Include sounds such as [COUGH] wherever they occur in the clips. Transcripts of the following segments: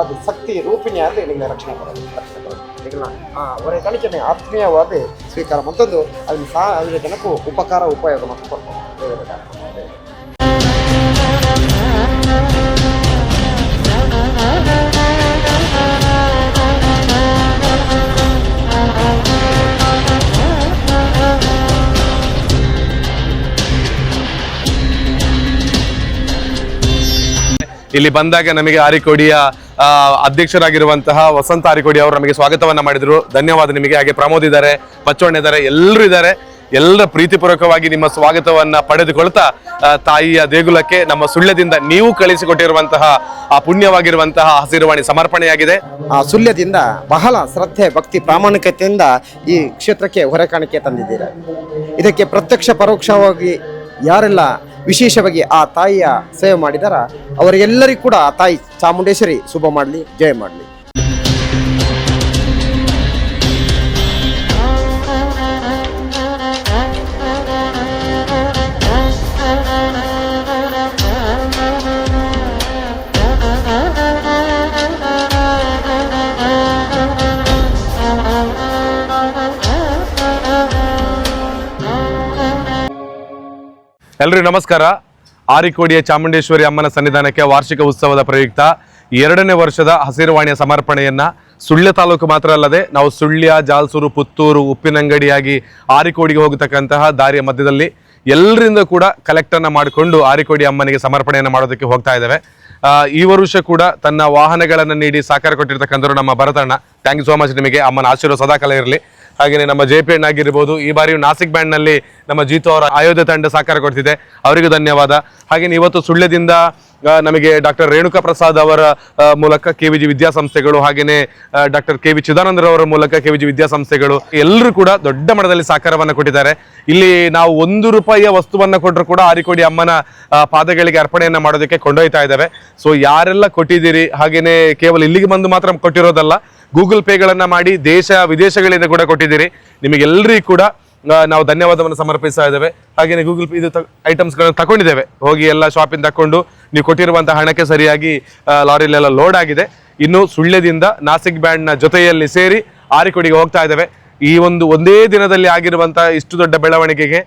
ಅದು ಶಕ್ತಿ ರೂಪಿಣಿಯಾದ ನಿಮಗೆ ರಕ್ಷಣೆ ಕೊಡೋದು ರಕ್ಷಣೆ ಕೊಡೋದು. ಈಗ ಆ, ಅವರ ಕಣಿಕೆನೆ ಆತ್ಮೀಯವಾದ ಸ್ವೀಕಾರ. ಮತ್ತೊಂದು, ಅದನ್ನು ಸಹ ಅದರ ಜನಕ್ಕೂ ಉಪಕಾರ, ಉಪಯೋಗ ಮತ್ತು ಕೊಡ್ತಾರೆ. ಇಲ್ಲಿ ಬಂದಾಗ ನಮಗೆ ಆರಿಕೋಡಿಯ ಅಧ್ಯಕ್ಷರಾಗಿರುವಂತಹ ವಸಂತ ಆರಿಕೋಡಿ ಅವರು ನಮಗೆ ಸ್ವಾಗತವನ್ನ ಮಾಡಿದ್ರು. ಧನ್ಯವಾದ ನಿಮಗೆ. ಹಾಗೆ ಪ್ರಮೋದ್ ಇದ್ದಾರೆ ಬಚ್ಚವಣ್ಣ ಇದ್ದಾರೆ, ಎಲ್ಲರೂ ಇದ್ದಾರೆ. ಎಲ್ಲರ ಪ್ರೀತಿಪೂರ್ವಕವಾಗಿ ನಿಮ್ಮ ಸ್ವಾಗತವನ್ನ ಪಡೆದುಕೊಳ್ತಾ ತಾಯಿಯ ದೇಗುಲಕ್ಕೆ ನಮ್ಮ ಸುಳ್ಯದಿಂದ ನೀವು ಕಳಿಸಿಕೊಟ್ಟಿರುವಂತಹ, ಆ, ಪುಣ್ಯವಾಗಿರುವಂತಹ ಹಸಿರುವಾಣಿ ಸಮರ್ಪಣೆಯಾಗಿದೆ. ಆ ಸುಳ್ಯದಿಂದ ಬಹಳ ಶ್ರದ್ಧೆ, ಭಕ್ತಿ, ಪ್ರಾಮಾಣಿಕತೆಯಿಂದ ಈ ಕ್ಷೇತ್ರಕ್ಕೆ ಹೊರೆಕಾಣಿಕೆ ತಂದಿದ್ದೀರಾ. ಇದಕ್ಕೆ ಪ್ರತ್ಯಕ್ಷ ಪರೋಕ್ಷವಾಗಿ ಯಾರೆಲ್ಲ ವಿಶೇಷವಾಗಿ ಆ ತಾಯಿಯ ಸೇವೆ ಮಾಡಿದಾರ. ಅವರಿಗೆಲ್ಲರಿಗೂ ಕೂಡ ಆ ತಾಯಿ ಚಾಮುಂಡೇಶ್ವರಿ ಶುಭ ಮಾಡಲಿ ಜಯ ಮಾಡಲಿ. [LAUGHS] ಎಲ್ರಿಗೂ ನಮಸ್ಕಾರ. ಆರಿಕೋಡಿಯ ಚಾಮುಂಡೇಶ್ವರಿ ಅಮ್ಮನ ಸನ್ನಿಧಾನಕ್ಕೆ ವಾರ್ಷಿಕ ಉತ್ಸವದ ಪ್ರಯುಕ್ತ ಎರಡನೇ ವರ್ಷದ ಹಸಿರುವಾಣಿಯ ಸಮರ್ಪಣೆಯನ್ನು ಸುಳ್ಯ ತಾಲೂಕು ಮಾತ್ರ ಅಲ್ಲದೆ ನಾವು ಸುಳ್ಯ, ಜಾಲ್ಸೂರು, ಪುತ್ತೂರು, ಉಪ್ಪಿನಂಗಡಿಯಾಗಿ ಆರಿಕೋಡಿಗೆ ಹೋಗತಕ್ಕಂತಹ ದಾರಿಯ ಮಧ್ಯದಲ್ಲಿ ಎಲ್ಲರಿಂದ ಕೂಡ ಕಲೆಕ್ಟನ್ನು ಮಾಡಿಕೊಂಡು ಆರಿಕೋಡಿ ಅಮ್ಮನಿಗೆ ಸಮರ್ಪಣೆಯನ್ನು ಮಾಡೋದಕ್ಕೆ ಹೋಗ್ತಾ ಇದ್ದೇವೆ. ಈ ವರ್ಷ ಕೂಡ ತನ್ನ ವಾಹನಗಳನ್ನು ನೀಡಿ ಸಹಕಾರ ಕೊಟ್ಟಿರ್ತಕ್ಕಂಥವ್ರು ನಮ್ಮ ಭರತಣ್ಣ. ಥ್ಯಾಂಕ್ ಯು ಸೋ ಮಚ್ ನಿಮಗೆ. ಅಮ್ಮನ ಆಶೀರ್ವಾದ ಸದಾಕಾಲ ಇರಲಿ. ಹಾಗೆಯೇ ನಮ್ಮ ಜೆ ಪಿ ಆಗಿರ್ಬೋದು ಈ ಬಾರಿ ನಾಸಿಕ್ ಬ್ಯಾಂಡ್ನಲ್ಲಿ ನಮ್ಮ ಜೀತು ಅವರ ಆಯೋಧ್ಯ ತಂಡ ಸಹಕಾರ ಕೊಡ್ತಿದೆ. ಅವರಿಗೂ ಧನ್ಯವಾದ. ಹಾಗೆಯೇ ಇವತ್ತು ಸುಳ್ಯದಿಂದ ನಮಗೆ ಡಾಕ್ಟರ್ ರೇಣುಕಾ ಪ್ರಸಾದ್ ಅವರ ಮೂಲಕ ಕೆ ವಿ ಜಿ ವಿದ್ಯಾಸಂಸ್ಥೆಗಳು, ಹಾಗೆಯೇ ಡಾಕ್ಟರ್ ಕೆ ವಿ ಚಿದಾನಂದರವರ ಮೂಲಕ ಕೆ ವಿ ಜಿ ವಿದ್ಯಾಸಂಸ್ಥೆಗಳು ಎಲ್ಲರೂ ಕೂಡ ದೊಡ್ಡ ಮಟ್ಟದಲ್ಲಿ ಸಹಕಾರವನ್ನು ಕೊಟ್ಟಿದ್ದಾರೆ. ಇಲ್ಲಿ ನಾವು ಒಂದು ರೂಪಾಯಿಯ ವಸ್ತುವನ್ನು ಕೊಟ್ಟರು ಕೂಡ ಆರಿಕೋಡಿ ಅಮ್ಮನ ಪಾದಗಳಿಗೆ ಅರ್ಪಣೆಯನ್ನು ಮಾಡೋದಕ್ಕೆ ಕೊಂಡೊಯ್ತಾ ಇದ್ದಾವೆ. ಸೊ ಯಾರೆಲ್ಲ ಕೊಟ್ಟಿದ್ದೀರಿ, ಹಾಗೆಯೇ ಕೇವಲ ಇಲ್ಲಿಗೆ ಬಂದು ಮಾತ್ರ ಕೊಟ್ಟಿರೋದಲ್ಲ ಗೂಗಲ್ ಪೇಗಳನ್ನು ಮಾಡಿ ದೇಶ ವಿದೇಶಗಳಿಂದ ಕೂಡ ಕೊಟ್ಟಿದ್ದೀರಿ. ನಿಮಗೆಲ್ಲರಿಗೂ ಕೂಡ ನಾವು ಧನ್ಯವಾದವನ್ನು ಸಮರ್ಪಿಸ್ತಾ ಇದ್ದೇವೆ. ಹಾಗೆಯೇ ಗೂಗಲ್ ಪೇ ಇದು ಐಟಮ್ಸ್ಗಳನ್ನು ತಗೊಂಡಿದ್ದೇವೆ ಹೋಗಿ ಎಲ್ಲ ಶಾಪಿಂದ ತಕೊಂಡು ನೀವು ಕೊಟ್ಟಿರುವಂಥ ಹಣಕ್ಕೆ ಸರಿಯಾಗಿ ಲಾರಿಲೆಲ್ಲ ಲೋಡ್ ಆಗಿದೆ. ಇನ್ನು ಸುಳ್ಯದಿಂದ ನಾಸಿಕ್ ಬ್ಯಾಂಡ್ನ ಜೊತೆಯಲ್ಲಿ ಸೇರಿ ಆರಿಕೊಡಿಗೆ ಹೋಗ್ತಾ ಇದ್ದೇವೆ. ಈ ಒಂದು ಒಂದೇ ದಿನದಲ್ಲಿ ಆಗಿರುವಂಥ ಇಷ್ಟು ದೊಡ್ಡ ಬೆಳವಣಿಗೆಗೆ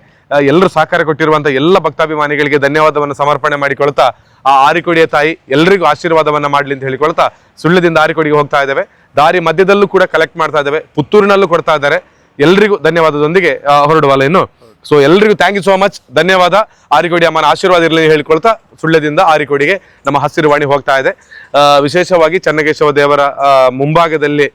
ಎಲ್ಲರೂ ಸಹಕಾರ ಕೊಟ್ಟಿರುವಂಥ ಎಲ್ಲ ಭಕ್ತಾಭಿಮಾನಿಗಳಿಗೆ ಧನ್ಯವಾದವನ್ನು ಸಮರ್ಪಣೆ ಮಾಡಿಕೊಳ್ತಾ, ಆ ಆರಿಕೊಡಿಯ ತಾಯಿ ಎಲ್ರಿಗೂ ಆಶೀರ್ವಾದವನ್ನು ಮಾಡಲಿ ಅಂತ ಹೇಳಿಕೊಳ್ತಾ ಸುಳ್ಯದಿಂದ ಆರಿಕೊಡಿಗೆ ಹೋಗ್ತಾ ಇದ್ದೇವೆ. ದಾರಿ ಮಧ್ಯದಲ್ಲೂ ಕೂಡ ಕಲೆಕ್ಟ್ ಮಾಡ್ತಾ ಇದ್ದೇವೆ, ಪುತ್ತೂರಿನಲ್ಲೂ ಕೊಡ್ತಾ ಇದ್ದಾರೆ. ಎಲ್ರಿಗೂ ಧನ್ಯವಾದದೊಂದಿಗೆ ಹೊರಡುವಲ್ಲ ಇನ್ನು. ಸೊ ಎಲ್ರಿಗೂ ಥ್ಯಾಂಕ್ ಯು ಸೋ ಮಚ್ ಧನ್ಯವಾದ. ಆರಿಕೋಡಿ ಅಮ್ಮನ ಆಶೀರ್ವಾದ ಇರಲಿ ಹೇಳ್ಕೊಳ್ತಾ ಸುಳ್ಳ್ಯದಿಂದ ಆರಿಕೋಡಿಗೆ ನಮ್ಮ ಹಸಿರುವಾಣಿ ಹೋಗ್ತಾ ಇದೆ. ವಿಶೇಷವಾಗಿ ಚನ್ನಕೇಶವ ದೇವರ ಮುಂಭಾಗದಲ್ಲಿ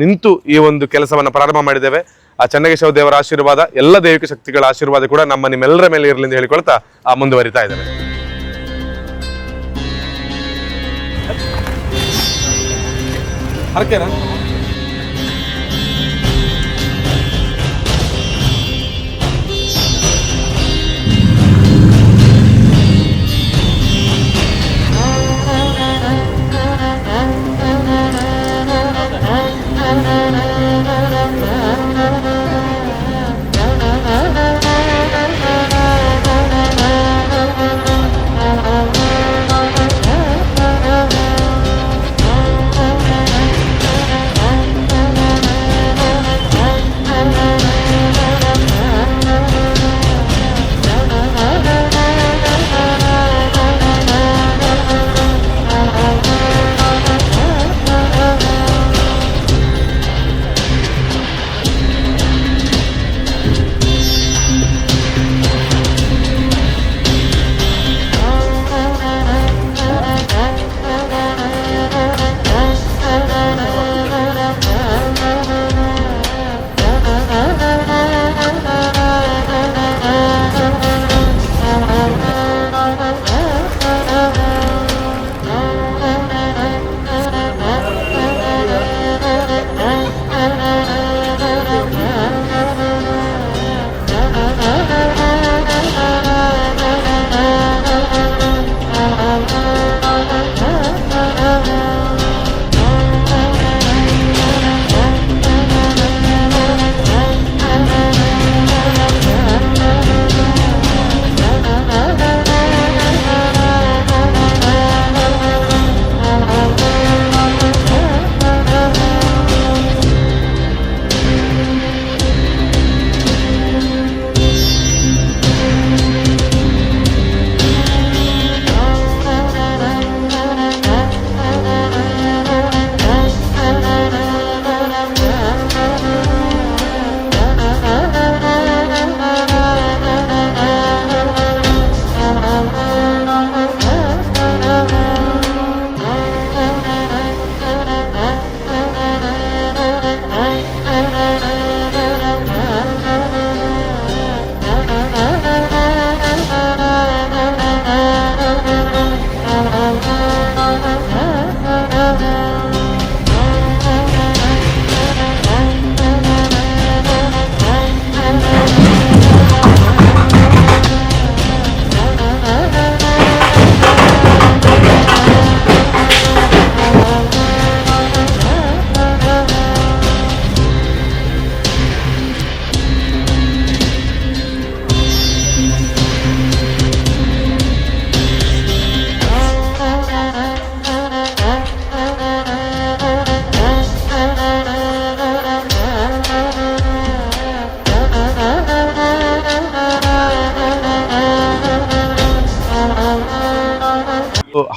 ನಿಂತು ಈ ಒಂದು ಕೆಲಸವನ್ನು ಪ್ರಾರಂಭ ಮಾಡಿದ್ದೇವೆ. ಆ, ಚನ್ನಕೇಶವ ದೇವರ ಆಶೀರ್ವಾದ, ಎಲ್ಲ ದೈವಿಕ ಶಕ್ತಿಗಳ ಆಶೀರ್ವಾದ ಕೂಡ ನಮ್ಮ ನಿಮ್ಮೆಲ್ಲರ ಮೇಲೆ ಇರಲಿ ಎಂದು ಹೇಳಿಕೊಳ್ತಾ ಮುಂದುವರಿತಾ ಇದ್ದೇವೆ. ಹರಕೆನಾ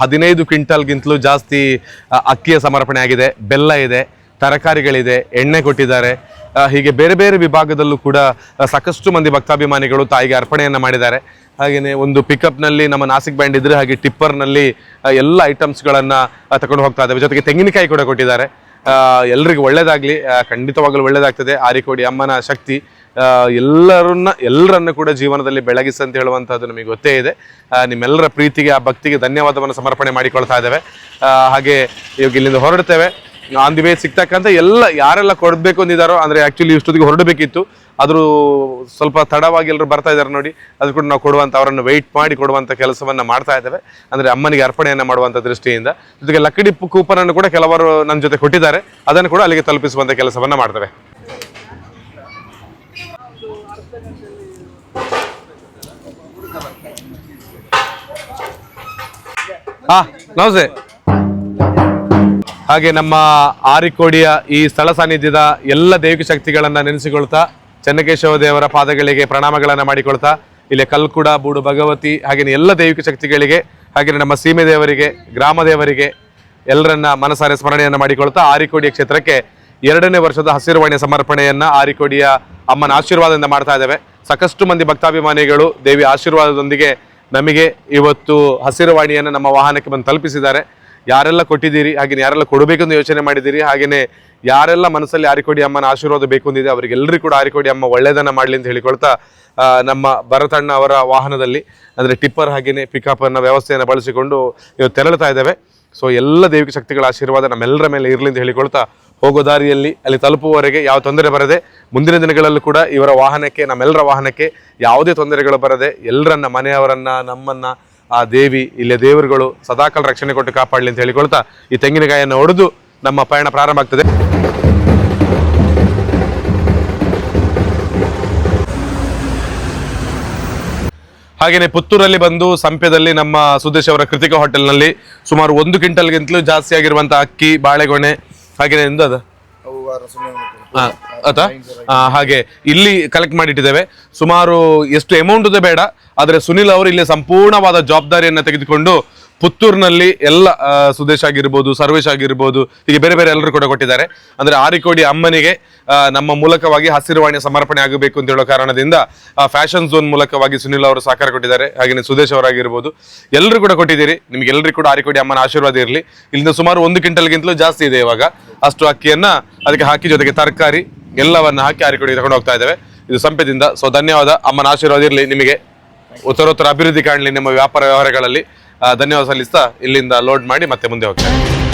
ಹದಿನೈದು ಕ್ವಿಂಟಲ್ಗಿಂತಲೂ ಜಾಸ್ತಿ ಅಕ್ಕಿಯ ಸಮರ್ಪಣೆ ಆಗಿದೆ ಬೆಲ್ಲ ಇದೆ ತರಕಾರಿಗಳಿದೆ ಎಣ್ಣೆ ಕೊಟ್ಟಿದ್ದಾರೆ. ಹೀಗೆ ಬೇರೆ ಬೇರೆ ವಿಭಾಗದಲ್ಲೂ ಕೂಡ ಸಾಕಷ್ಟು ಮಂದಿ ಭಕ್ತಾಭಿಮಾನಿಗಳು ತಾಯಿಗೆ ಅರ್ಪಣೆಯನ್ನು ಮಾಡಿದ್ದಾರೆ. ಹಾಗೆಯೇ ಒಂದು ಪಿಕಪ್ನಲ್ಲಿ ನಮ್ಮ ನಾಸಿಕ್ ಬ್ಯಾಂಡ್ ಇದ್ರೆ ಹಾಗೆ ಟಿಪ್ಪರ್ನಲ್ಲಿ ಎಲ್ಲ ಐಟಮ್ಸ್ಗಳನ್ನು ತಗೊಂಡು ಹೋಗ್ತಾ ಇದ್ದಾವೆ ಜೊತೆಗೆ ತೆಂಗಿನಕಾಯಿ ಕೂಡ ಕೊಟ್ಟಿದ್ದಾರೆ. ಎಲ್ರಿಗೂ ಒಳ್ಳೆಯದಾಗಲಿ ಆ, ಖಂಡಿತವಾಗಲೂ ಒಳ್ಳೆಯದಾಗ್ತದೆ ಆರಿಕೋಡಿ ಅಮ್ಮನ ಶಕ್ತಿ. ಎಲ್ಲರನ್ನ ಎಲ್ಲರನ್ನ ಕೂಡ ಜೀವನದಲ್ಲಿ ಬೆಳಗಿಸ ಅಂತ ಹೇಳುವಂತಹದ್ದು ನಮಗೆ ಗೊತ್ತೇ ಇದೆ. ನಿಮ್ಮೆಲ್ಲರ ಪ್ರೀತಿಗೆ, ಆ ಭಕ್ತಿಗೆ ಧನ್ಯವಾದವನ್ನು ಸಮರ್ಪಣೆ ಮಾಡಿಕೊಳ್ತಾ ಇದ್ದೇವೆ. ಹಾಗೆ ಇವಾಗ ಇಲ್ಲಿಂದ ಹೊರಡ್ತೇವೆ. ಆನ್ ದಿ ವೇ ಸಿಗ್ತಕ್ಕಂಥ ಎಲ್ಲ ಯಾರೆಲ್ಲ ಕೊಡಬೇಕು ಅಂದಿದ್ದಾರೋ, ಅಂದ್ರೆ ಆಕ್ಚುಲಿ ಇಷ್ಟೊತ್ತಿಗೆ ಹೊರಡಬೇಕಿತ್ತು. ಆದರೂ ಸ್ವಲ್ಪ ತಡವಾಗಿ ಎಲ್ಲರೂ ಬರ್ತಾ ಇದ್ದಾರೆ ನೋಡಿ, ಅದು ಕೂಡ ನಾವು ಕೊಡುವಂತ, ಅವರನ್ನು ವೆಯ್ಟ್ ಮಾಡಿ ಕೊಡುವಂತ ಕೆಲಸವನ್ನ ಮಾಡ್ತಾ ಇದ್ದೇವೆ. ಅಂದ್ರೆ ಅಮ್ಮನಿಗೆ ಅರ್ಪಣೆಯನ್ನು ಮಾಡುವಂತ ದೃಷ್ಟಿಯಿಂದ. ಜೊತೆಗೆ ಲಕ್ಕಡಿ ಕೂಪನನ್ನು ಕೂಡ ಕೆಲವರು ನನ್ನ ಜೊತೆ ಕೊಟ್ಟಿದ್ದಾರೆ. ಅದನ್ನು ಕೂಡ ಅಲ್ಲಿಗೆ ತಲುಪಿಸುವಂತ ಕೆಲಸವನ್ನ ಮಾಡ್ತೇವೆ. ಹಾ, ನಮಸ್ತೆ. ಹಾಗೆ ನಮ್ಮ ಆರಿಕೋಡಿಯ ಈ ಸ್ಥಳ ಸಾನ್ನಿಧ್ಯದ ಎಲ್ಲ ದೈವಿಕ ಶಕ್ತಿಗಳನ್ನ ನೆನೆಸಿಕೊಳ್ತಾ ಚೆನ್ನಕೇಶವ ದೇವರ ಪಾದಗಳಿಗೆ ಪ್ರಣಾಮಗಳನ್ನ ಮಾಡಿಕೊಳ್ತಾ ಇಲ್ಲಿ ಕಲ್ಕುಡ, ಬೂಡು ಭಗವತಿ ಹಾಗೆ ಎಲ್ಲ ದೈವಿಕ ಶಕ್ತಿಗಳಿಗೆ ಹಾಗೆ ನಮ್ಮ ಸೀಮೆ ದೇವರಿಗೆ, ಗ್ರಾಮ ದೇವರಿಗೆ ಎಲ್ಲರನ್ನ ಮನಸಾರೆ ಸ್ಮರಣೆಯನ್ನ ಮಾಡಿಕೊಳ್ತಾ ಆರಿಕೋಡಿಯ ಕ್ಷೇತ್ರಕ್ಕೆ ಎರಡನೇ ವರ್ಷದ ಹಸಿರುವಾಣಿ ಸಮರ್ಪಣೆಯನ್ನ ಆರಿಕೋಡಿಯ ಅಮ್ಮನ ಆಶೀರ್ವಾದದಿಂದ ಮಾಡ್ತಾ ಇದ್ದೇವೆ. ಸಾಕಷ್ಟು ಮಂದಿ ಭಕ್ತಾಭಿಮಾನಿಗಳು ದೇವಿ ಆಶೀರ್ವಾದದೊಂದಿಗೆ ನಮಗೆ ಇವತ್ತು ಹಸಿರುವಾಣಿಯನ್ನು ನಮ್ಮ ವಾಹನಕ್ಕೆ ಬಂದು ತಲುಪಿಸಿದ್ದಾರೆ. ಯಾರೆಲ್ಲ ಕೊಟ್ಟಿದ್ದೀರಿ ಹಾಗೆ ಯಾರೆಲ್ಲ ಕೊಡಬೇಕೆಂದು ಯೋಚನೆ ಮಾಡಿದ್ದೀರಿ ಹಾಗೆಯೇ ಯಾರೆಲ್ಲ ಮನಸ್ಸಲ್ಲಿ ಆರಿಕೋಡಿ ಅಮ್ಮನ ಆಶೀರ್ವಾದ ಬೇಕು ಅಂದಿದೆ, ಅವರಿಗೆಲ್ಲರಿಗೂ ಕೂಡ ಆರಿಕೋಡಿ ಅಮ್ಮ ಒಳ್ಳೆಯದನ್ನು ಮಾಡಲಿ ಅಂತ ಹೇಳಿಕೊಳ್ತಾ ನಮ್ಮ ಭರತಣ್ಣ ಅವರ ವಾಹನದಲ್ಲಿ, ಅಂದರೆ ಟಿಪ್ಪರ್ ಹಾಗೆಯೇ ಪಿಕಪ್ ಅನ್ನೋ ವ್ಯವಸ್ಥೆಯನ್ನು ಬಳಸಿಕೊಂಡು ಇವತ್ತು ತೆರಳುತ್ತಾ ಇದ್ದೇವೆ. ಸೊ ಎಲ್ಲ ದೈವಿಕ ಶಕ್ತಿಗಳ ಆಶೀರ್ವಾದ ನಮ್ಮೆಲ್ಲರ ಮೇಲೆ ಇರಲಿ ಅಂತ ಹೇಳಿಕೊಳ್ತಾ ಹೋಗೋ ದಾರಿಯಲ್ಲಿ ಅಲ್ಲಿ ತಲುಪುವವರೆಗೆ ಯಾವ ತೊಂದರೆ ಬರದೆ ಮುಂದಿನ ದಿನಗಳಲ್ಲೂ ಕೂಡ ಇವರ ವಾಹನಕ್ಕೆ, ನಮ್ಮೆಲ್ಲರ ವಾಹನಕ್ಕೆ ಯಾವುದೇ ತೊಂದರೆಗಳು ಬರದೆ ಎಲ್ಲರನ್ನ, ಮನೆಯವರನ್ನ, ನಮ್ಮನ್ನ, ಆ ದೇವಿ, ಇಲ್ಲಿ ದೇವರುಗಳು ಸದಾಕಾಲ ರಕ್ಷಣೆ ಕೊಟ್ಟು ಕಾಪಾಡಲಿ ಅಂತ ಹೇಳಿಕೊಳ್ತಾ ಈ ತೆಂಗಿನಕಾಯನ್ನು ಹೊಡೆದು ನಮ್ಮ ಪಯಣ ಪ್ರಾರಂಭ ಆಗ್ತದೆ. ಹಾಗೆಯೇ ಪುತ್ತೂರಲ್ಲಿ ಬಂದು ಸಂಪ್ಯದಲ್ಲಿ ನಮ್ಮ ಸುದೇಶ್ ಅವರ ಕೃತಿಕ ಹೋಟೆಲ್ನಲ್ಲಿ ಸುಮಾರು ಒಂದು ಕ್ವಿಂಟಲ್ಗಿಂತಲೂ ಜಾಸ್ತಿ ಆಗಿರುವಂತಹ ಅಕ್ಕಿ, ಬಾಳೆಗೊನೆ ಹಾಗೆಯೇ ಎಂತ ಅದ? ಹಾಗೆ ಇಲ್ಲಿ ಕಲೆಕ್ಟ್ ಮಾಡಿಟ್ಟಿದ್ದೇವೆ. ಸುಮಾರು ಎಷ್ಟು ಅಮೌಂಟ್ ಬೇಡ. ಆದರೆ ಸುನಿಲ್ ಅವರು ಇಲ್ಲಿ ಸಂಪೂರ್ಣವಾದ ಜವಾಬ್ದಾರಿಯನ್ನು ತೆಗೆದುಕೊಂಡು ಪುತ್ತೂರಿನಲ್ಲಿ ಎಲ್ಲ ಸುದೇಶ್ ಆಗಿರ್ಬೋದು, ಸರ್ವೇಶ್ ಆಗಿರ್ಬೋದು, ಹೀಗೆ ಬೇರೆ ಬೇರೆ ಎಲ್ಲರೂ ಕೂಡ ಕೊಟ್ಟಿದ್ದಾರೆ. ಅಂದ್ರೆ ಆರಿಕೋಡಿ ಅಮ್ಮನಿಗೆ ನಮ್ಮ ಮೂಲಕವಾಗಿ ಹಸಿರುವಾಣಿ ಸಮರ್ಪಣೆ ಆಗಬೇಕು ಅಂತ ಹೇಳೋ ಕಾರಣದಿಂದ ಫ್ಯಾಷನ್ ಝೋನ್ ಮೂಲಕವಾಗಿ ಸುನಿಲ್ ಅವರು ಸಹಕಾರ ಕೊಟ್ಟಿದ್ದಾರೆ. ಹಾಗೆಯೇ ಸುದೇಶ್ ಅವರಾಗಿರ್ಬೋದು. ಎಲ್ಲರೂ ಕೂಡ ಕೊಟ್ಟಿದ್ದೀರಿ. ನಿಮ್ಗೆ ಎಲ್ಲರಿಗೂ ಕೂಡ ಆರಿಕೋಡಿ ಅಮ್ಮನ ಆಶೀರ್ವಾದ ಇರಲಿ. ಇಲ್ಲಿಂದ ಸುಮಾರು ಒಂದು ಕ್ವಿಂಟಲ್ಗಿಂತಲೂ ಜಾಸ್ತಿ ಇದೆ ಇವಾಗ. ಅಷ್ಟು ಅಕ್ಕಿಯನ್ನ ಅದಕ್ಕೆ ಹಾಕಿ ಜೊತೆಗೆ ತರಕಾರಿ ಎಲ್ಲವನ್ನ ಹಾಕಿ ಆರಿಕೋಡಿ ತಗೊಂಡು ಹೋಗ್ತಾ ಇದ್ದೇವೆ. ಇದು ಸಂಪದಿಂದ. ಸೊ ಧನ್ಯವಾದ. ಅಮ್ಮನ ಆಶೀರ್ವಾದ ಇರಲಿ ನಿಮಗೆ. ಉತ್ತರೋತ್ತರ ಅಭಿವೃದ್ಧಿ ಕಾಣಲಿ ನಿಮ್ಮ ವ್ಯಾಪಾರ ವ್ಯವಹಾರಗಳಲ್ಲಿ. ಧನ್ಯವಾದ ಸಲ್ಲಿಸ್ತಾ ಇಲ್ಲಿಂದ ಲೋಡ್ ಮಾಡಿ ಮತ್ತೆ ಮುಂದೆ ಹೋಗ್ತೇವೆ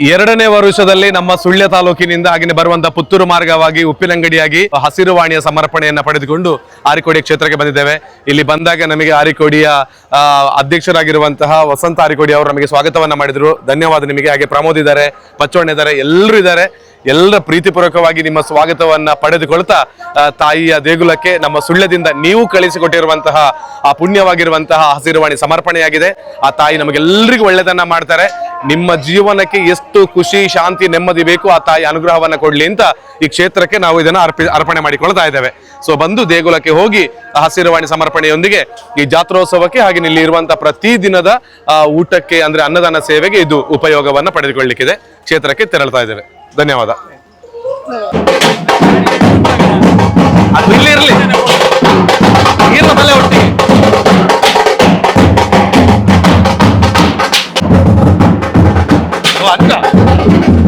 ಎರಡನೇ ವರುಷದಲ್ಲಿ ನಮ್ಮ ಸುಳ್ಯ ತಾಲೂಕಿನಿಂದ ಆಗಿನ ಬರುವಂತ ಪುತ್ತೂರು ಮಾರ್ಗವಾಗಿ ಉಪ್ಪಿನಂಗಡಿಯಾಗಿ ಹಸಿರುವಾಣಿಯ ಸಮರ್ಪಣೆಯನ್ನು ಪಡೆದುಕೊಂಡು ಆರಿಕೋಡಿ ಕ್ಷೇತ್ರಕ್ಕೆ ಬಂದಿದ್ದೇವೆ. ಇಲ್ಲಿ ಬಂದಾಗ ನಮಗೆ ಆರಿಕೋಡಿಯ ಅಧ್ಯಕ್ಷರಾಗಿರುವಂತಹ ವಸಂತ ಆರಿಕೋಡಿ ಅವರು ನಮಗೆ ಸ್ವಾಗತವನ್ನ ಮಾಡಿದ್ರು. ಧನ್ಯವಾದ ನಿಮಗೆ. ಹಾಗೆ ಪ್ರಮೋದ್ ಇದ್ದಾರೆ, ಪಚ್ಚೋಣ ಇದ್ದಾರೆ, ಎಲ್ಲರೂ ಇದ್ದಾರೆ. ಎಲ್ಲರ ಪ್ರೀತಿಪೂರ್ವಕವಾಗಿ ನಿಮ್ಮ ಸ್ವಾಗತವನ್ನ ಪಡೆದುಕೊಳ್ತಾ ತಾಯಿಯ ದೇಗುಲಕ್ಕೆ ನಮ್ಮ ಸುಳ್ಯದಿಂದ ನೀವು ಕಳಿಸಿಕೊಟ್ಟಿರುವಂತಹ, ಆ, ಪುಣ್ಯವಾಗಿರುವಂತಹ ಹಸಿರುವಾಣಿ ಸಮರ್ಪಣೆಯಾಗಿದೆ. ಆ ತಾಯಿ ನಮಗೆಲ್ಲರಿಗೂ ಒಳ್ಳೆದನ್ನ ಮಾಡ್ತಾರೆ. ನಿಮ್ಮ ಜೀವನಕ್ಕೆ ಎಷ್ಟು ಖುಷಿ, ಶಾಂತಿ, ನೆಮ್ಮದಿ ಬೇಕು, ಆ ತಾಯಿ ಅನುಗ್ರಹವನ್ನು ಕೊಡ್ಲಿ ಅಂತ ಈ ಕ್ಷೇತ್ರಕ್ಕೆ ನಾವು ಇದನ್ನು ಅರ್ಪಿ, ಅರ್ಪಣೆ ಮಾಡಿಕೊಳ್ತಾ ಇದ್ದೇವೆ. ಸೊ ಬಂದು ದೇಗುಲಕ್ಕೆ ಹೋಗಿ ಹಸಿರುವಾಣಿ ಸಮರ್ಪಣೆಯೊಂದಿಗೆ ಈ ಜಾತ್ರೋತ್ಸವಕ್ಕೆ ಹಾಗೆ ಇಲ್ಲಿ ಇರುವಂತಹ ಪ್ರತಿ ದಿನದ ಊಟಕ್ಕೆ ಅಂದ್ರೆ ಅನ್ನದಾನ ಸೇವೆಗೆ ಇದು ಉಪಯೋಗವನ್ನ ಪಡೆದುಕೊಳ್ಳಿಕ್ಕಿದೆ. ಕ್ಷೇತ್ರಕ್ಕೆ ತೆರಳ್ತಾ ಇದ್ದೇವೆ. ಧನ್ಯವಾದ. ಇರ್ಲಿ ಇರ್ಲಿ. だ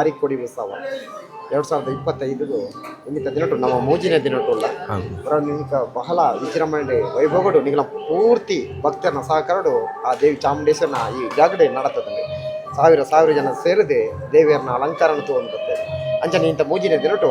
ಆರಿಕೋಡಿ ಉತ್ಸವ ಎರಡು ಸಾವಿರದ ಇಪ್ಪತ್ತೈದು ಇಂಗಿತ ದಿನಟು ನಮ್ಮ ಮೂಜಿನ ದಿನಟು ಅಲ್ಲ. ನಿಮಗೆ ಬಹಳ ವಿಜೃಂಭಣೆ ವೈಭವಡು ನಿಗಳ ಪೂರ್ತಿ ಭಕ್ತರನ್ನ ಸಹಕಾರಡು ಆ ದೇವಿ ಚಾಮುಂಡೇಶ್ವರನ ಈ ಜಾಗಡೆ ನಡತದಲ್ಲಿ ಸಾವಿರ ಸಾವಿರ ಜನ ಸೇರಿದೆ ದೇವಿಯರನ್ನ ಅಲಂಕಾರನ ತಗೊಂಡು ಬರ್ತೇವೆ. ಅಂಚನೆ ಇಂಥ ಮೂಜಿನ ದಿನಟು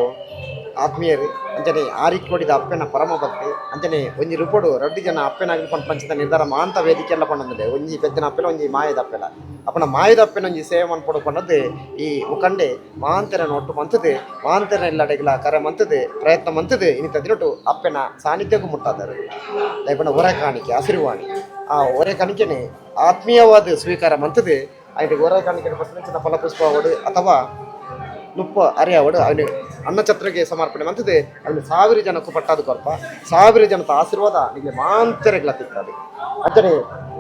ಆತ್ಮೀಯರು ಅಂಚನೆ ಆರಿಕೋಡಿದ ಅಪ್ಪನ ಪರಮ ಭಕ್ತಿ ಅಂಚನೆ ಒಂಜಿ ರೂಪಡು ರಡ್ಡು ಜನ ಅಪ್ಪನಾಗಿ ಪಂಚದ ನಿರ್ಧಾರ ಮಾಂತ ವೇದಿಕೆ ಎಲ್ಲ ಪಂಡಂದಿದೆ ಒಂಜಿ ಪೆದ್ದನ ಅಪ್ಪೆಲ ಒಂಜಿ ಮಾಯದ ಅಪ್ಪೆಲ ಅಪ್ಪನ ಮಾಯದ ಅಪ್ಪನ ಒಂಜಿ ಸೇವೆ ಮನ್ಪೊಡು ಪಂಡದ್ದು ಈ ಉಕಂಡೆ ಮಾಂತನ ಒಟ್ಟು ಮಂತದೆ ಮಾಂತೆರ ಎಲ್ಲಡೆಗಳ ಕರೆ ಮಂತದೆ, ಪ್ರಯತ್ನ ಮಂತದೆ ಇನ್ನಿತ ದಿನಟು ಅಪ್ಪನ ಸಾನ್ನಿಧ್ಯಕ್ಕೂ ಮುಟ್ಟಾದರು. ಲೈಪನ ಹೊರೆ ಕಾಣಿಕೆ ಹಸಿರುವಾಣಿ ಆ ಹೊರೆ ಕಾಣಿಕೆನೆ ಆತ್ಮೀಯವಾದ ಸ್ವೀಕಾರ ಮಂತದೆ ಐದು ಹೊರೆ ಕಾಣಿಕೆ ಪಟ್ಟಣ ಫಲಪುಷ್ಪ ಅಥವಾ ನುಪ್ಪ ಅರಿಯಾವಡು ಅವನು ಅನ್ನಛತ್ರಗೆ ಸಮರ್ಪಣೆ ಮಂತಿದೆ ಅಲ್ಲಿ ಸಾವಿರ ಜನಕ್ಕೂ ಪಟ್ಟದ ಕೊರಪ, ಸಾವಿರ ಜನದ ಆಶೀರ್ವಾದ ಮಾಂತರೆಗಳ ತಿಕ್ಕದು ಅತನೆ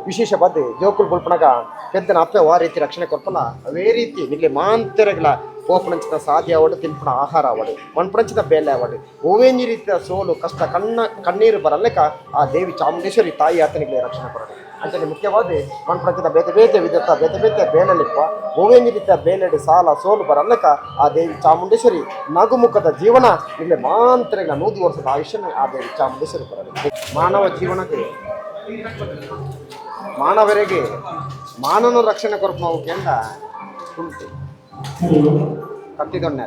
ವಿಶೇಷ ಬದ್ದೆ ಜೋಕುಲ್ ಗುಲ್ಪಣಗ ಪೆದ್ದನ ಅಪ್ಪೆ ಆ ರೀತಿ ರಕ್ಷಣೆ ಕೊರ್ಪಲ ಅವೇ ರೀತಿ ನಿಮಗೆ ಮಾಂತರಗಳ ಪೋಪಣಂಚಿನ ಸಾಧ್ಯ ಅವಡು ತಿನ್ಪಣ ಆಹಾರ ಅವಡು ಮಣ್ಪಣಂಚಿನ ಬೇಲೆ ಅವಡು ಓವೇಂಜಿ ರೀತಿಯ ಸೋಲು, ಕಷ್ಟ, ಕಣ್ಣ, ಕಣ್ಣೀರು ಬರಲೆಕ್ಕ ಆ ದೇವಿ ಚಾಮುಂಡೇಶ್ವರಿ ತಾಯಿ ಆತನಿಗೆ ರಕ್ಷಣೆ ಕೊಡೋದು ಅಂಚನೆ ಮುಖ್ಯವಾದ ಮಣ್ಪಣಂಚಿನ ಬೇತೆ ಬೇತೆ ವಿದತ್ತ ಬೇತೆ ಬೇತೆ ಬೇನಲಿಪ್ಪ ಓವೇಂಜಿ ರೀತಿಯ ಬೇಲೆಡು ಸಾಲ ಸೋಲು ಬರಲ್ಲಕ ಆ ದೇವಿ ಚಾಮುಂಡೇಶ್ವರಿ ನಗುಮುಖದ ಜೀವನ ಇಲ್ಲಿ ಮಾಂತ್ರ ನೂದು ವರ್ಷದ ಆಯುಷ್ಯನೇ ಆ ದೇವಿ ಚಾಮುಂಡೇಶ್ವರಿ ಬರಲಿ. ಮಾನವ ಜೀವನಕ್ಕೆ ಮಾನವರಿಗೆ ಮಾನವನ ರಕ್ಷಣೆ ಕೊರಪು ನಾವು ಕೇಂದ್ರ ಉಂಟು ಕಟ್ಟಿದೊಣ್ಣೆ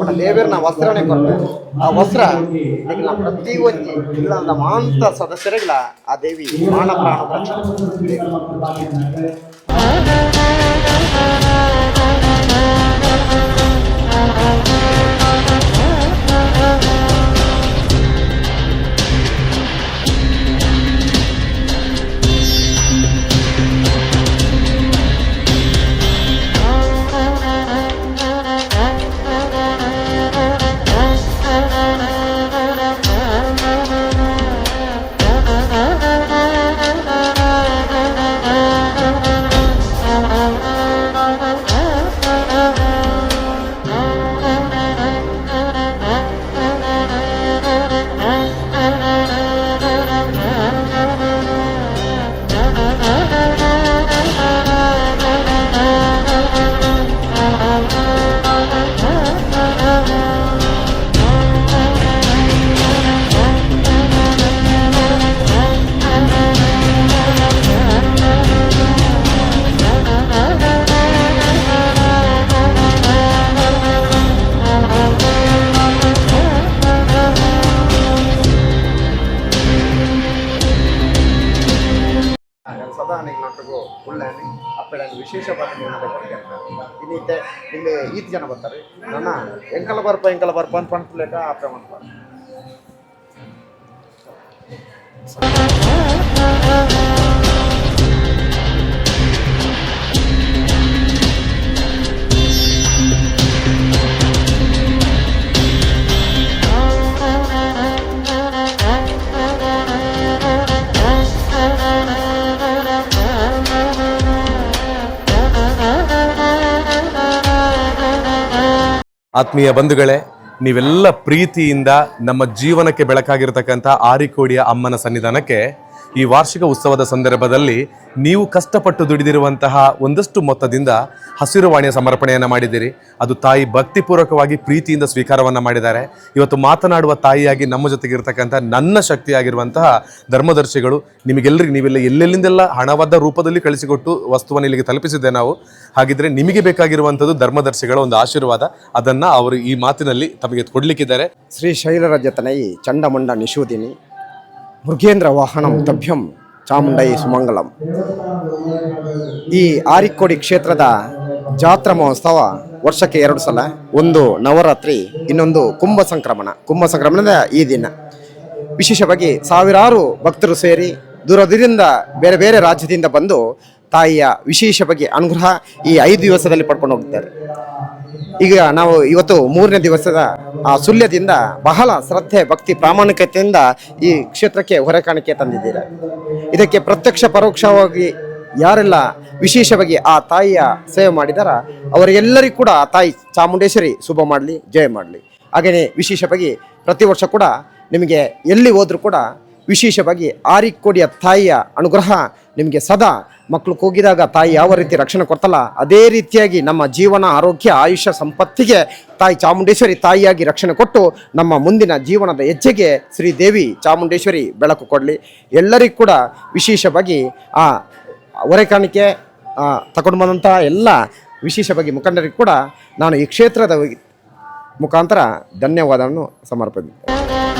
ಬಟ್ ದೇವರನ ವಸ್ತ್ರನೇ ಕೊಟ್ಟೆ ಆ ವಸ್ತ್ರ ಈಗಿನ ಪ್ರತಿ ಒಂಜಿ ನಮ್ಮ ಮಾಂತ ಸದಸ್ಯರಿಗಳ ಆ ದೇವಿ ಮಾನ ಪ್ರಾಣ ನಿರ್ಣಯ ಕೊಟ್ಟಿದ್ದಾರೆ ಇನ್ನಿತ್ತೆ ಇಲ್ಲಿ ಈತ್ ಜನ ಬರ್ತಾರೆ. ನನ್ನ ಎಂಕಲ ಬರ್ಪ ಎಂಕಲ ಬರ್ಪ ಅಂತ ಪಂಟ್ಲೇಟ ಆ ಮಾಡ್ತಾರೆ ಆತ್ಮೀಯ ಬಂಧುಗಳೇ ನೀವೆಲ್ಲ ಪ್ರೀತಿಯಿಂದ ನಮ್ಮ ಜೀವನಕ್ಕೆ ಬೆಳಕಾಗಿರ್ತಕ್ಕಂಥ ಆರಿಕೋಡಿಯ ಅಮ್ಮನ ಸನ್ನಿಧಾನಕ್ಕೆ ಈ ವಾರ್ಷಿಕ ಉತ್ಸವದ ಸಂದರ್ಭದಲ್ಲಿ ನೀವು ಕಷ್ಟಪಟ್ಟು ದುಡಿದಿರುವಂತಹ ಒಂದಷ್ಟು ಮೊತ್ತದಿಂದ ಹಸಿರುವಾಣಿಯ ಸಮರ್ಪಣೆಯನ್ನು ಮಾಡಿದ್ದೀರಿ. ಅದು ತಾಯಿ ಭಕ್ತಿಪೂರ್ವಕವಾಗಿ ಪ್ರೀತಿಯಿಂದ ಸ್ವೀಕಾರವನ್ನು ಮಾಡಿದ್ದಾರೆ. ಇವತ್ತು ಮಾತನಾಡುವ ತಾಯಿಯಾಗಿ ನಮ್ಮ ಜೊತೆಗಿರ್ತಕ್ಕಂಥ ನನ್ನ ಶಕ್ತಿಯಾಗಿರುವಂತಹ ಧರ್ಮದರ್ಶಿಗಳು ನಿಮಗೆಲ್ಲರಿಗೆ ನೀವೆಲ್ಲ ಎಲ್ಲೆಲ್ಲಿಂದೆಲ್ಲ ಹಣವಾದ ರೂಪದಲ್ಲಿ ಕಳಿಸಿಕೊಟ್ಟು ವಸ್ತುವನ್ನು ಇಲ್ಲಿಗೆ ತಲುಪಿಸಿದ್ದೆ ನಾವು, ಹಾಗಿದ್ರೆ ನಿಮಗೆ ಬೇಕಾಗಿರುವಂಥದ್ದು ಧರ್ಮದರ್ಶಿಗಳ ಒಂದು ಆಶೀರ್ವಾದ. ಅದನ್ನು ಅವರು ಈ ಮಾತಿನಲ್ಲಿ ತಮಗೆ ಕೊಡಲಿಕ್ಕಿದ್ದಾರೆ. ಶ್ರೀ ಶೈಲರಜತನೈ ಚಂಡಮಂಡ ನಿಶೂದಿನಿ ಮೃಗೇಂದ್ರ ವಾಹನಂ ತಭ್ಯಂ ಚಾಮುಂಡೈ ಸುಮಂಗಲಂ. ಈ ಆರಿಕೋಡಿ ಕ್ಷೇತ್ರದ ಜಾತ್ರಾ ಮಹೋತ್ಸವ ವರ್ಷಕ್ಕೆ ಎರಡು ಸಲ, ಒಂದು ನವರಾತ್ರಿ, ಇನ್ನೊಂದು ಕುಂಭ ಸಂಕ್ರಮಣ. ಕುಂಭ ಸಂಕ್ರಮಣದ ಈ ದಿನ. ವಿಶೇಷವಾಗಿ ಸಾವಿರಾರು ಭಕ್ತರು ಸೇರಿ ದೂರದಿಂದ ಬೇರೆ ಬೇರೆ ರಾಜ್ಯದಿಂದ ಬಂದು ತಾಯಿಯ ವಿಶೇಷವಾಗಿ ಅನುಗ್ರಹ ಈ ಐದು ದಿವಸದಲ್ಲಿ ಪಡ್ಕೊಂಡು ಹೋಗ್ತಾರೆ. ಈಗ ನಾವು ಇವತ್ತು ಮೂರನೇ ದಿವಸದ, ಆ, ಸುಳ್ಯದಿಂದ ಬಹಳ ಶ್ರದ್ಧೆ, ಭಕ್ತಿ, ಪ್ರಾಮಾಣಿಕತೆಯಿಂದ ಈ ಕ್ಷೇತ್ರಕ್ಕೆ ಹೊರೆಕಾಣಿಕೆ ತಂದಿದ್ದೀರಾ? ಇದಕ್ಕೆ ಪ್ರತ್ಯಕ್ಷ, ಪರೋಕ್ಷವಾಗಿ ಯಾರೆಲ್ಲ ವಿಶೇಷವಾಗಿ ಆ ತಾಯಿಯ ಸೇವೆ ಮಾಡಿದಾರ? ಅವರಿಗೆಲ್ಲರಿಗೂ ಕೂಡ ಆ ತಾಯಿ ಚಾಮುಂಡೇಶ್ವರಿ ಶುಭ ಮಾಡಲಿ, ಜಯ ಮಾಡಲಿ. ಹಾಗೆಯೇ ವಿಶೇಷವಾಗಿ ಪ್ರತಿ ವರ್ಷ ಕೂಡ ನಿಮಗೆ ಎಲ್ಲಿ ಹೋದರೂ ಕೂಡ ವಿಶೇಷವಾಗಿ ಆರಿಕೋಡಿಯ ತಾಯಿಯ ಅನುಗ್ರಹ ನಿಮಗೆ ಸದಾ ಮಕ್ಕಳು ಕೂಗಿದಾಗ ತಾಯಿ ಯಾವ ರೀತಿ ರಕ್ಷಣೆ ಕೊಡ್ತಲ್ಲ, ಅದೇ ರೀತಿಯಾಗಿ ನಮ್ಮ ಜೀವನ, ಆರೋಗ್ಯ, ಆಯುಷ್ಯ, ಸಂಪತ್ತಿಗೆ ತಾಯಿ ಚಾಮುಂಡೇಶ್ವರಿ ತಾಯಿಯಾಗಿ ರಕ್ಷಣೆ ಕೊಟ್ಟು ನಮ್ಮ ಮುಂದಿನ ಜೀವನದ ಹೆಜ್ಜೆಗೆ ಶ್ರೀದೇವಿ ಚಾಮುಂಡೇಶ್ವರಿ ಬೆಳಕು ಕೊಡಲಿ. ಎಲ್ಲರಿಗೂ ಕೂಡ ವಿಶೇಷವಾಗಿ ಆ ಹೊರೆಕಾಣಿಕೆ ತಗೊಂಡು ಬಂದಂತಹ ಎಲ್ಲ ವಿಶೇಷವಾಗಿ ಮುಖಂಡರಿಗೆ ಕೂಡ ನಾನು ಈ ಕ್ಷೇತ್ರದ ಮುಖಾಂತರ ಧನ್ಯವಾದವನ್ನು ಸಮರ್ಪಿಸಿದ್ದೆ